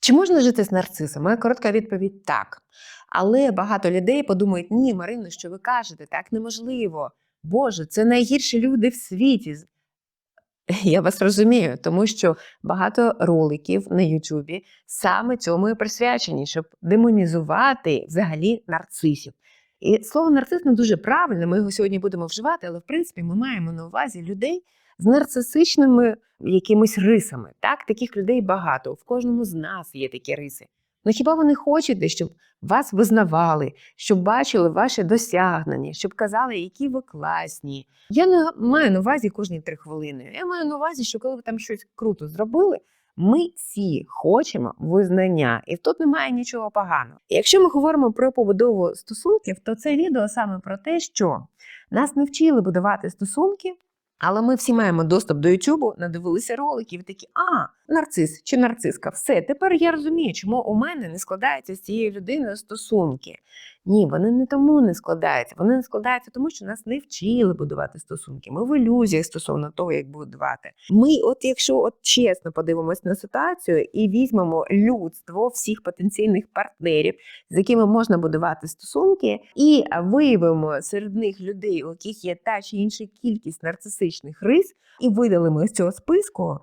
Чи можна жити з нарцисом? Моя коротка відповідь так. Але багато людей подумають: ні, Марино, що ви кажете, так неможливо. Боже, це найгірші люди в світі. Я вас розумію, тому що багато роликів на Ютубі саме цьому і присвячені, щоб демонізувати взагалі нарцисів. І слово нарцис не дуже правильне, ми його сьогодні будемо вживати, але в принципі ми маємо на увазі людей з нарцисичними якимись рисами. Так, таких людей багато. В кожному з нас є такі риси. Ну хіба ви не хочете, щоб вас визнавали, щоб бачили ваші досягнення, щоб казали, які ви класні? Я не маю на увазі кожні три хвилини. Я маю на увазі, що коли ви там щось круто зробили, ми всі хочемо визнання, і тут немає нічого поганого. Якщо ми говоримо про побудову стосунків, то це відео саме про те, що нас не вчили будувати стосунки. Але ми всі маємо доступ до Ютубу, надивилися роликів, такі, а, нарцис чи нарциска, все, тепер я розумію, чому у мене не складаються з цією людиною стосунки. Ні, вони не тому не складаються. Вони не складаються тому, що нас не вчили будувати стосунки. Ми в ілюзіях стосовно того, як будувати. Ми, от якщо от чесно подивимось на ситуацію і візьмемо людство всіх потенційних партнерів, з якими можна будувати стосунки, і виявимо серед них людей, у яких є та чи інша кількість нарцисичних рис, і видалимо з цього списку.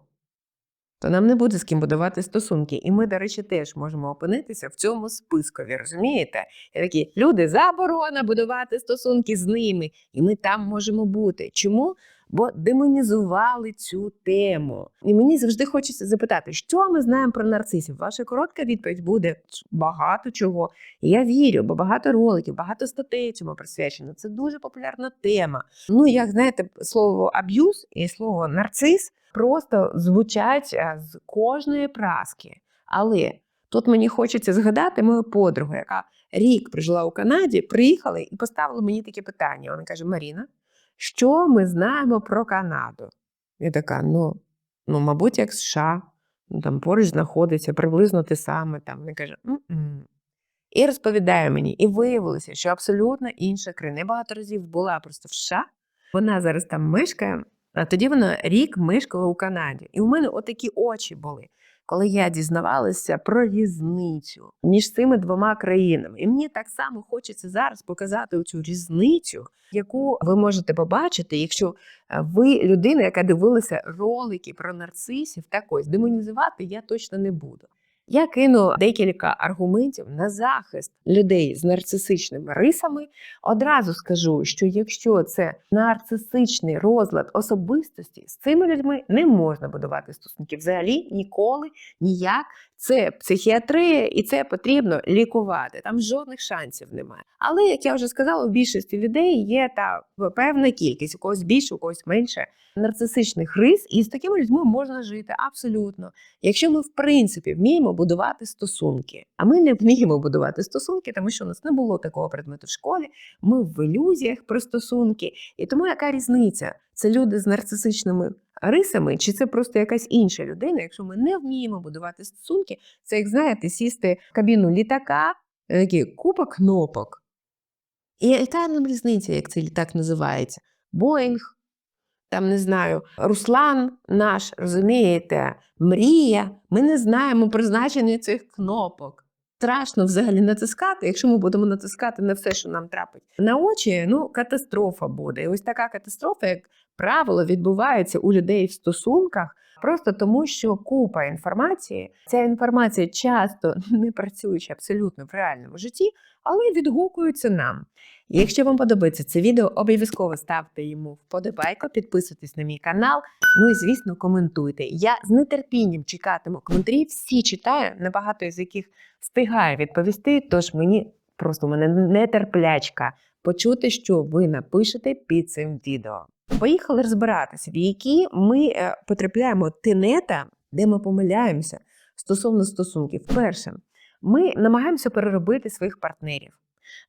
То нам не буде з ким будувати стосунки. І ми, до речі, теж можемо опинитися в цьому спискові, розумієте? І такі люди заборона будувати стосунки з ними, і ми там можемо бути. Чому? Бо демонізували цю тему. І мені завжди хочеться запитати, що ми знаємо про нарцисів. Ваша коротка відповідь буде багато чого. І я вірю, бо багато роликів, багато статей цьому присвячено. Це дуже популярна тема. Ну, як знаєте, слово аб'юз і слово нарцис просто звучать з кожної праски. Але тут мені хочеться згадати мою подругу, яка рік прожила у Канаді, приїхала і поставила мені таке питання. Вона каже: Маріна, що ми знаємо про Канаду? Я така, ну, ну мабуть, як США, ну, там поруч знаходиться, приблизно те саме. Там. Вона каже, «М-м». і розповідає мені, і виявилося, що абсолютно інша країна. Я багато разів була просто в США. Вона зараз там мешкає, а тоді вона рік мешкала у Канаді. І у мене отакі очі були, коли я дізнавалася про різницю між цими двома країнами. І мені так само хочеться зараз показати цю різницю, яку ви можете побачити, якщо е, ви людина, яка дивилася ролики про нарцисів, так ось демонізувати я точно не буду. Я кину декілька аргументів на захист людей з нарцисичними рисами. Одразу скажу, що якщо це нарцисичний розлад особистості, з цими людьми не можна будувати стосунки взагалі ніколи, ніяк. Це психіатрія, і це потрібно лікувати. Там жодних шансів немає. Але як я вже сказала, у більшості людей є та певна кількість, у когось більше, у когось менше нарцисичних рис, і з такими людьми можна жити абсолютно. Якщо ми, в принципі, вміємо будувати стосунки, а ми не вміємо будувати стосунки, тому що у нас не було такого предмету в школі. Ми в ілюзіях про стосунки. І тому яка різниця? Це люди з нарцисичними рисами, чи це просто якась інша людина? Якщо ми не вміємо будувати стосунки, це як знаєте, сісти в кабіну літака, такі купа кнопок. І яка нам різниця, як цей літак називається? Боїнг, там не знаю, Руслан наш, розумієте, мрія. Ми не знаємо призначення цих кнопок. Страшно взагалі натискати, якщо ми будемо натискати на все, що нам трапить на очі, ну катастрофа буде. І ось така катастрофа, як правило, відбувається у людей в стосунках, просто тому, що купа інформації, ця інформація часто не працюючи абсолютно в реальному житті, але відгукується нам. Якщо вам подобається це відео, обов'язково ставте йому вподобайку, підписуйтесь на мій канал. Ну і звісно, коментуйте. Я з нетерпінням чекатиму коментарі. Всі читаю, небагато з яких встигаю відповісти. Тож мені просто мене нетерплячка почути, що ви напишете під цим відео. Поїхали розбиратися, в які ми е, потрапляємо тенета, де ми помиляємося стосовно стосунків. Перше, ми намагаємося переробити своїх партнерів.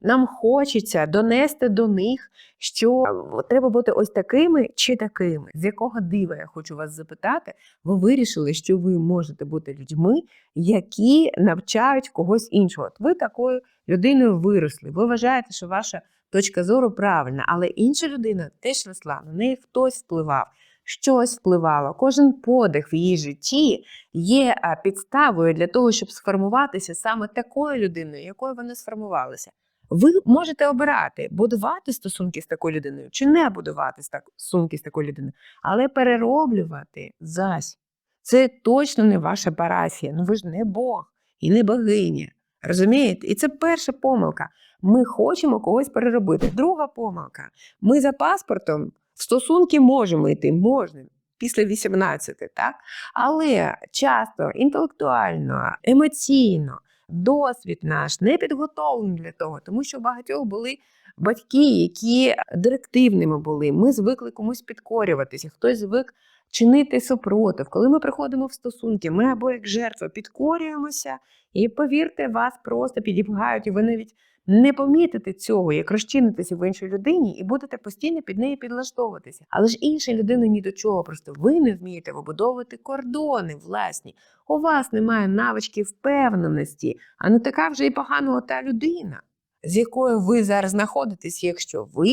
Нам хочеться донести до них, що е, треба бути ось такими чи такими. З якого дива я хочу вас запитати, ви вирішили, що ви можете бути людьми, які навчають когось іншого. От ви такою людиною виросли. Ви вважаєте, що ваша точка зору правильна, але інша людина теж росла, на неї хтось впливав. щось впливало. Кожен подих в її житті є підставою для того, щоб сформуватися саме такою людиною, якою вона сформувалася. Ви можете обирати, будувати стосунки з такою людиною чи не будувати стосунки з такою людиною, але перероблювати зась. Це точно не ваша парафія. Ну ви ж не Бог і не богиня. Розумієте? І це перша помилка. Ми хочемо когось переробити. Друга помилка. Ми за паспортом в стосунки можемо йти, можна після 18, так? Але часто інтелектуально, емоційно, досвід наш не підготовлений для того, тому що багатьох були батьки, які директивними були. Ми звикли комусь підкорюватися, хтось звик чинити супротив. Коли ми приходимо в стосунки, ми або як жертва підкорюємося, і повірте, вас просто підіпгають, і ви навіть не помітите цього, як розчинитися в іншій людині, і будете постійно під неї підлаштовуватися. Але ж інша людина ні до чого. Просто ви не вмієте вибудовувати кордони власні. У вас немає навички впевненості, а не така вже і погана та людина, з якою ви зараз знаходитесь, якщо ви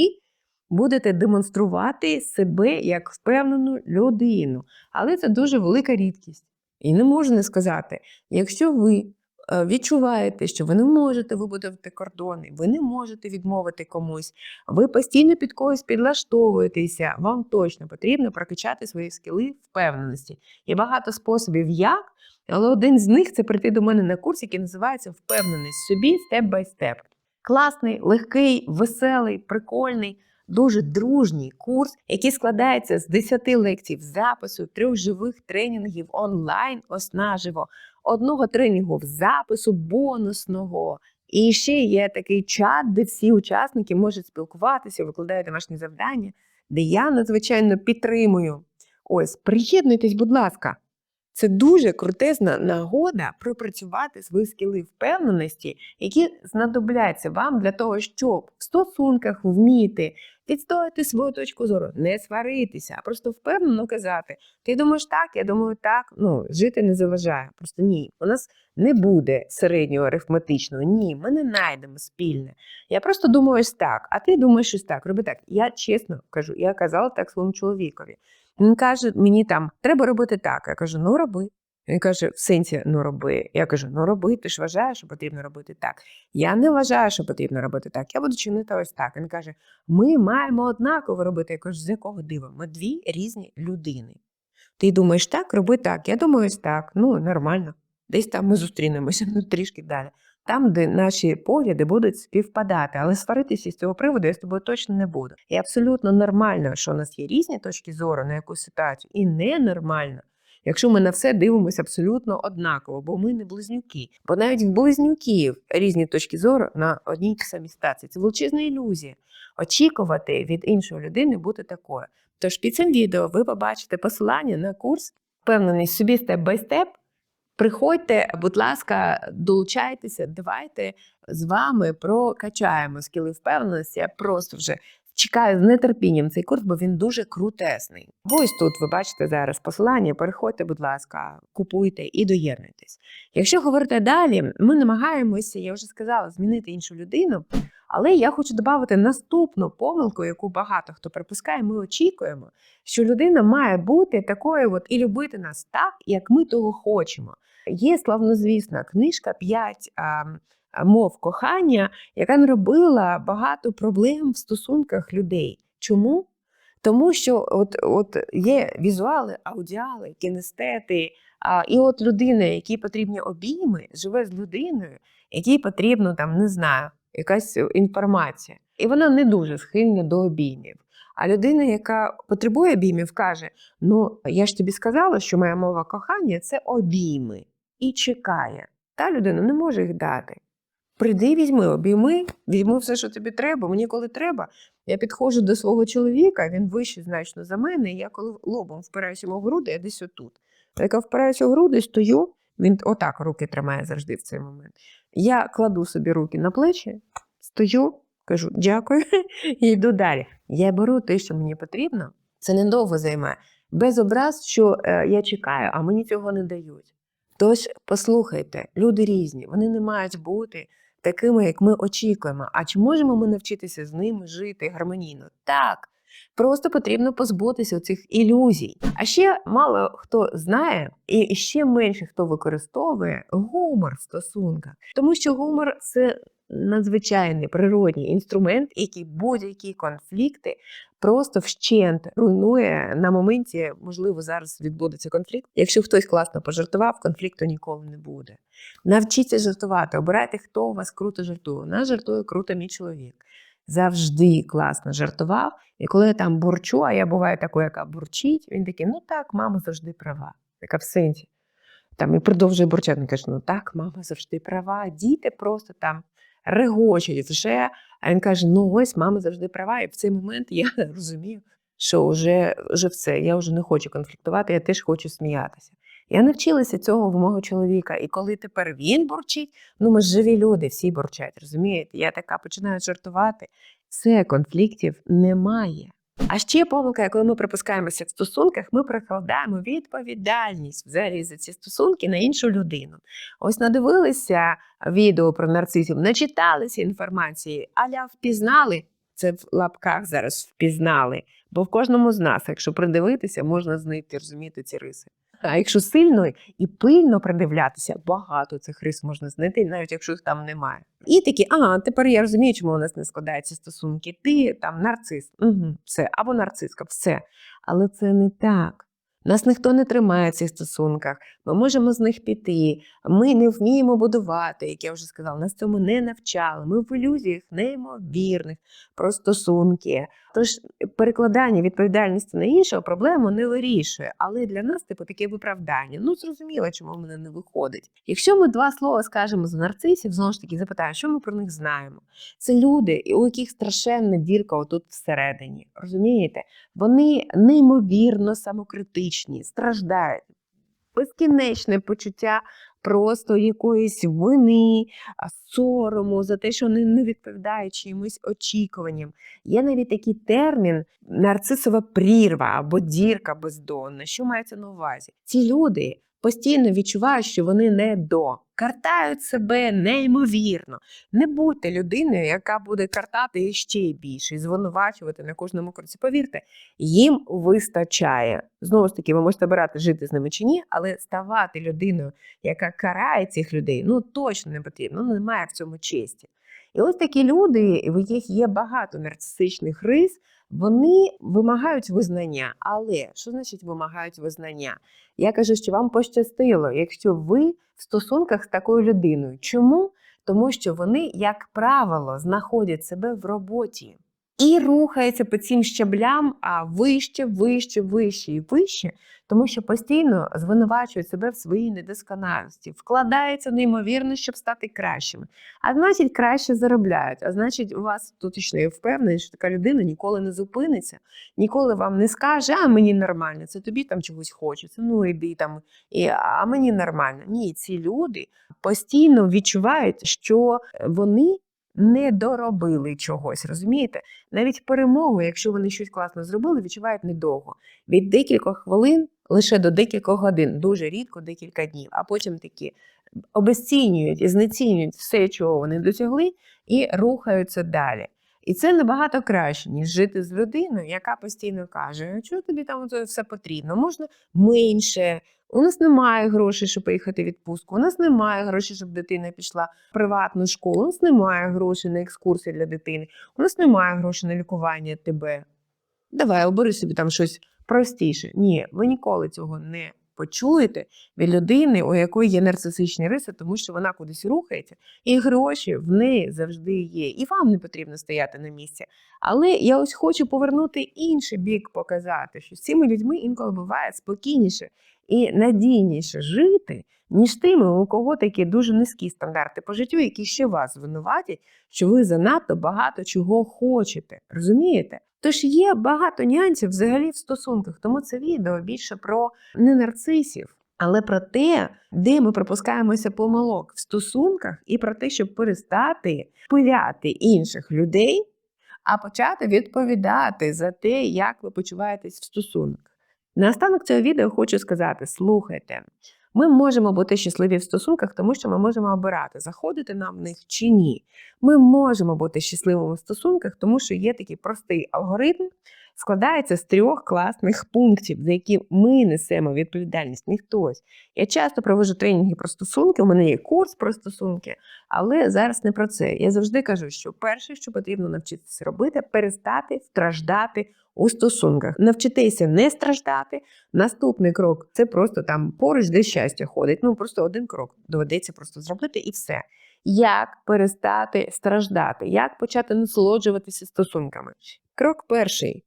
будете демонструвати себе як впевнену людину. Але це дуже велика рідкість. І не можна сказати, якщо ви е, відчуваєте, що ви не можете вибудувати кордони, ви не можете відмовити комусь, ви постійно під когось підлаштовуєтеся, вам точно потрібно прокачати свої скіли впевненості. Є багато способів, як, але один з них це прийти до мене на курс, який називається Впевненість собі степ бай степ. Класний, легкий, веселий, прикольний. Дуже дружній курс, який складається з 10 лекцій запису, трьох живих тренінгів онлайн оснаживо, одного тренінгу в запису бонусного. І ще є такий чат, де всі учасники можуть спілкуватися, викладають домашні завдання, де я надзвичайно підтримую. Ось, приєднуйтесь, будь ласка. Це дуже крутезна нагода пропрацювати свої скіли впевненості, які знадобляться вам для того, щоб в стосунках вміти відстояти свою точку зору, не сваритися, а просто впевнено казати: ти думаєш так, я думаю, так. Ну, жити не заважає. Просто ні. У нас не буде середнього арифметичного. Ні, ми не знайдемо спільне. Я просто думаю ось так, а ти думаєш ось так. Роби так. Я чесно кажу, я казала так своєму чоловікові. Він каже мені там, треба робити так. Я кажу, ну роби. Він каже, в сенсі, ну роби. Я кажу, ну роби, ти ж вважаєш, що потрібно робити так. Я не вважаю, що потрібно робити так. Я буду чинити ось так. Він каже: ми маємо однаково робити. Я кажу, з якого дива? Ми дві різні людини. Ти думаєш так, роби так. Я думаю, ось так. Ну, нормально. Десь там ми зустрінемося, ну трішки далі. Там, де наші погляди будуть співпадати, але сваритися з цього приводу я з тобою точно не буду. І абсолютно нормально, що у нас є різні точки зору на якусь ситуацію, і ненормально, якщо ми на все дивимося абсолютно однаково, бо ми не близнюки. Бо навіть в близнюків різні точки зору на одній й тій самій ситуації. Це величезна ілюзія. Очікувати від іншої людини бути такою. Тож під цим відео ви побачите посилання на курс впевненість собі степ бай степ. Приходьте, будь ласка, долучайтеся, давайте з вами прокачаємо скіли впевненості. Я просто вже чекаю з нетерпінням цей курс, бо він дуже крутесний. Бо ось тут ви бачите зараз посилання. Переходьте, будь ласка, купуйте і доєднуйтесь. Якщо говорити далі, ми намагаємося, я вже сказала, змінити іншу людину. Але я хочу додати наступну помилку, яку багато хто припускає. Ми очікуємо, що людина має бути такою, от і любити нас так, як ми того хочемо. Є славнозвісна книжка «П'ять а, мов кохання, яка наробила багато проблем в стосунках людей. Чому? Тому що от, от є візуали, аудіали, кінестети, а, і от людина, якій потрібні обійми, живе з людиною, якій потрібно там, не знаю, якась інформація. І вона не дуже схильна до обіймів. А людина, яка потребує обіймів, каже: Ну, я ж тобі сказала, що моя мова кохання це обійми. І чекає. Та людина не може їх дати. Прийди, візьми, обійми, візьми все, що тобі треба. Мені коли треба, я підходжу до свого чоловіка, він вищий значно за мене. І я коли лобом впираюся йому в груди, я десь отут. Яка впираюся в груди, стою, він отак руки тримає завжди в цей момент. Я кладу собі руки на плечі, стою, кажу дякую і йду далі. Я беру те, що мені потрібно, це недовго займає. Без образ, що е, я чекаю, а мені цього не дають. Тож послухайте, люди різні, вони не мають бути такими, як ми очікуємо. А чи можемо ми навчитися з ними жити гармонійно? Так. Просто потрібно позбутися цих ілюзій. А ще мало хто знає, і ще менше хто використовує гумор в стосунках, тому що гумор це надзвичайний природній інструмент, який будь-які конфлікти просто вщент руйнує на моменті. Можливо, зараз відбудеться конфлікт. Якщо хтось класно пожартував, конфлікту ніколи не буде. Навчіться жартувати, обирайте, хто у вас круто жартує. У нас жартує круто мій чоловік. Завжди класно жартував. І коли я там бурчу, а я буваю такою, яка бурчить, він такий: ну так, мама завжди права. Така в сенсі. Там і продовжує бурчати. Він каже, ну так, мама завжди права. Діти просто там регочуть вже. А він каже: ну ось мама завжди права. І в цей момент я розумію, що вже, вже все, я вже не хочу конфліктувати, я теж хочу сміятися. Я навчилася цього в мого чоловіка, і коли тепер він бурчить, ну ми ж живі люди, всі бурчать, розумієте? Я така починаю жартувати. Все, конфліктів немає. А ще помилка, коли ми припускаємося в стосунках, ми прикладаємо відповідальність взагалі за ці стосунки на іншу людину. Ось надивилися відео про нарцисів, начиталися інформації, аля впізнали. Це в лапках зараз впізнали. Бо в кожному з нас, якщо придивитися, можна знайти, розуміти ці риси. А якщо сильно і пильно придивлятися, багато цих рис можна знайти, навіть якщо їх там немає. І такі, а тепер я розумію, чому у нас не складаються стосунки. Ти там нарцис, угу, все, або нарциска, все. Але це не так. Нас ніхто не тримає в цих стосунках, ми можемо з них піти. Ми не вміємо будувати, як я вже сказала, нас цьому не навчали. Ми в ілюзіях неймовірних про стосунки. Тож перекладання відповідальності на іншого проблему не вирішує. Але для нас, типу, таке виправдання. Ну, зрозуміло, чому в мене не виходить. Якщо ми два слова скажемо за нарцисів, знову ж таки запитаємо, що ми про них знаємо. Це люди, у яких страшенна дірка отут всередині. Розумієте? Вони неймовірно самокритичні, страждають. Безкінечне почуття просто якоїсь вини, сорому за те, що вони не відповідають чимось очікуванням. Є навіть такий термін нарцисова прірва або дірка бездонна. Що мається на увазі? Ці люди постійно відчувають, що вони не до. Картають себе неймовірно. Не будьте людиною, яка буде картати ще більше і звинувачувати на кожному кроці. Повірте, їм вистачає. Знову ж таки, ви можете обирати жити з ними чи ні, але ставати людиною, яка карає цих людей, ну точно не потрібно. Ну немає в цьому честі. І ось такі люди, в яких є багато нарцисичних рис, вони вимагають визнання. Але що значить вимагають визнання? Я кажу, що вам пощастило, якщо ви в стосунках з такою людиною. Чому? Тому що вони, як правило, знаходять себе в роботі і рухаються по цим щаблям, а вище, вище, вище і вище, тому що постійно звинувачують себе в своїй недосконалості, вкладаються неймовірно, щоб стати кращими. А значить, краще заробляють. А значить, у вас тут ішли впевнений, що така людина ніколи не зупиниться, ніколи вам не скаже, а мені нормально, це тобі там чогось хочеться. Ну іди там, і, а мені нормально. Ні, ці люди постійно відчувають, що вони не доробили чогось, розумієте? Навіть перемогу, якщо вони щось класно зробили, відчувають недовго. Від декількох хвилин лише до декількох годин, дуже рідко декілька днів, а потім такі обесцінюють і знецінюють все, чого вони досягли, і рухаються далі. І це набагато краще, ніж жити з людиною, яка постійно каже, що тобі там все потрібно, можна менше. У нас немає грошей, щоб поїхати в відпустку. У нас немає грошей, щоб дитина пішла в приватну школу. У нас немає грошей на екскурсії для дитини. У нас немає грошей на лікування тебе. Давай, обери собі там щось простіше. Ні, ви ніколи цього не почуєте від людини, у якої є нарцисичні риси, тому що вона кудись рухається, і гроші в неї завжди є. І вам не потрібно стояти на місці. Але я ось хочу повернути інший бік, показати, що з цими людьми інколи буває спокійніше і надійніше жити, ніж тими, у кого такі дуже низькі стандарти по життю, які ще вас звинуватять, що ви занадто багато чого хочете. Розумієте? Тож є багато нюансів взагалі в стосунках, тому це відео більше про не нарцисів, але про те, де ми пропускаємося помилок в стосунках, і про те, щоб перестати пиляти інших людей, а почати відповідати за те, як ви почуваєтесь в стосунках. Наостанок цього відео хочу сказати: слухайте, ми можемо бути щасливі в стосунках, тому що ми можемо обирати, заходити нам в них чи ні. Ми можемо бути щасливими в стосунках, тому що є такий простий алгоритм, складається з трьох класних пунктів, за які ми несемо відповідальність, не хтось. Я часто проводжу тренінги про стосунки, у мене є курс про стосунки, але зараз не про це. Я завжди кажу, що перше, що потрібно навчитися робити, перестати страждати у стосунках. Навчитися не страждати. Наступний крок це просто там поруч, де щастя ходить. Ну просто один крок доведеться просто зробити і все. Як перестати страждати? Як почати насолоджуватися стосунками? Крок перший.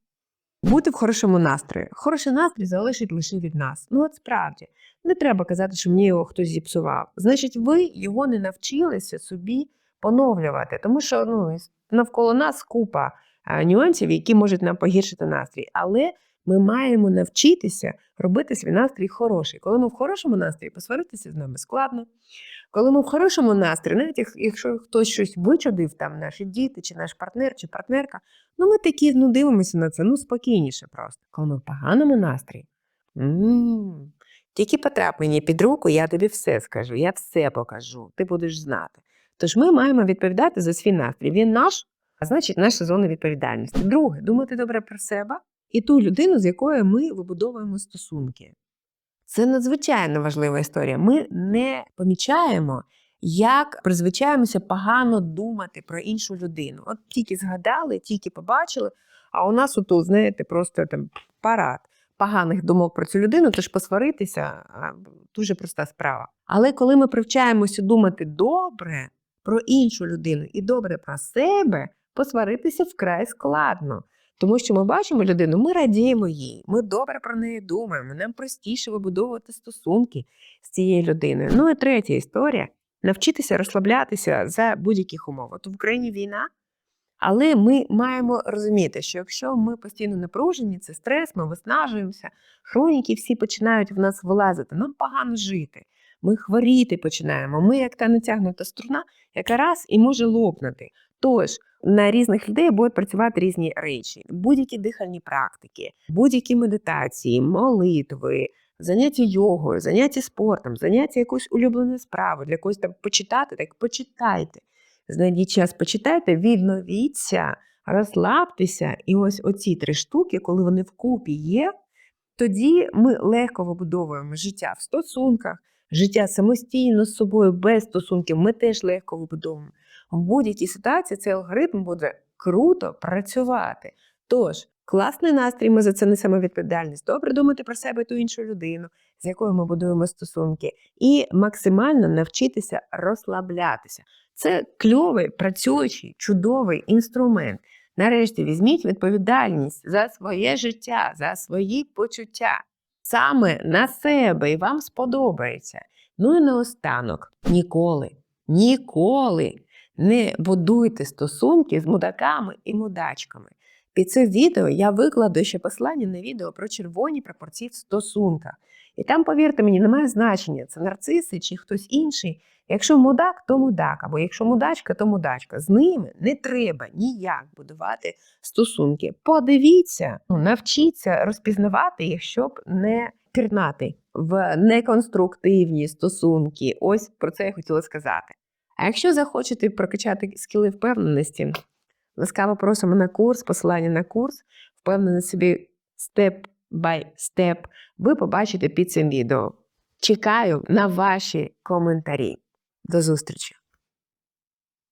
Бути в хорошому настрої. Хороший настрій залишить лише від нас. Ну, от справді, не треба казати, що мені його хтось зіпсував. Значить, ви його не навчилися собі поновлювати, тому що ну, навколо нас купа нюансів, які можуть нам погіршити настрій. Але ми маємо навчитися робити свій настрій хороший. Коли ми в хорошому настрої, посваритися з нами складно. Коли ми в хорошому настрої, навіть якщо хтось щось вичудив, там наші діти, чи наш партнер, чи партнерка, ну ми такі ну, дивимося на це, ну спокійніше просто. Коли ми в поганому настрої, м, тільки потрап мені під руку, я тобі все скажу, я все покажу, ти будеш знати. Тож ми маємо відповідати за свій настрій. Він наш, а значить, наша зона відповідальності. Друге, думати добре про себе і ту людину, з якою ми вибудовуємо стосунки. Це надзвичайно важлива історія. Ми не помічаємо, як призвичаємося погано думати про іншу людину. От тільки згадали, тільки побачили, а у нас отут, знаєте, просто там парад поганих думок про цю людину, тож посваритися дуже проста справа. Але коли ми привчаємося думати добре про іншу людину і добре про себе, посваритися вкрай складно. Тому що ми бачимо людину, ми радіємо їй, ми добре про неї думаємо, нам простіше вибудовувати стосунки з цією людиною. Ну і третя історія навчитися розслаблятися за будь-яких умов. От в Україні війна, але ми маємо розуміти, що якщо ми постійно напружені, це стрес, ми виснажуємося, хроніки всі починають в нас вилазити, нам погано жити. Ми хворіти починаємо. Ми, як та натягнута струна, яка раз і може лопнути. Тож на різних людей будуть працювати різні речі, будь-які дихальні практики, будь-які медитації, молитви, заняття йогою, заняття спортом, заняття якоюсь улюбленою справою, для когось там почитати, так почитайте. Знайдіть час, почитайте, відновіться, розслабтеся. І ось оці три штуки, коли вони вкупі є, тоді ми легко вибудовуємо життя в стосунках, життя самостійно з собою, без стосунків. Ми теж легко вибудовуємо. В будь-якій ситуації цей алгоритм буде круто працювати. Тож, класний настрій, ми за це несемо відповідальність. Добре думати про себе ту іншу людину, з якою ми будуємо стосунки, і максимально навчитися розслаблятися. Це кльовий, працюючий, чудовий інструмент. Нарешті візьміть відповідальність за своє життя, за свої почуття, саме на себе, і вам сподобається. Ну і наостанок, ніколи, ніколи не будуйте стосунки з мудаками і мудачками. Під це відео я викладу ще послання на відео про червоні пропорції в стосунках. І там, повірте мені, немає значення, це нарциси чи хтось інший. Якщо мудак, то мудак, або якщо мудачка, то мудачка. З ними не треба ніяк будувати стосунки. Подивіться, ну, навчіться розпізнавати їх, щоб не пірнати в неконструктивні стосунки. Ось про це я хотіла сказати. А якщо захочете прокачати скіли впевненості, ласкаво просимо на курс, посилання на курс, впевнений собі степ бай step ви побачите під цим відео. Чекаю на ваші коментарі. До зустрічі!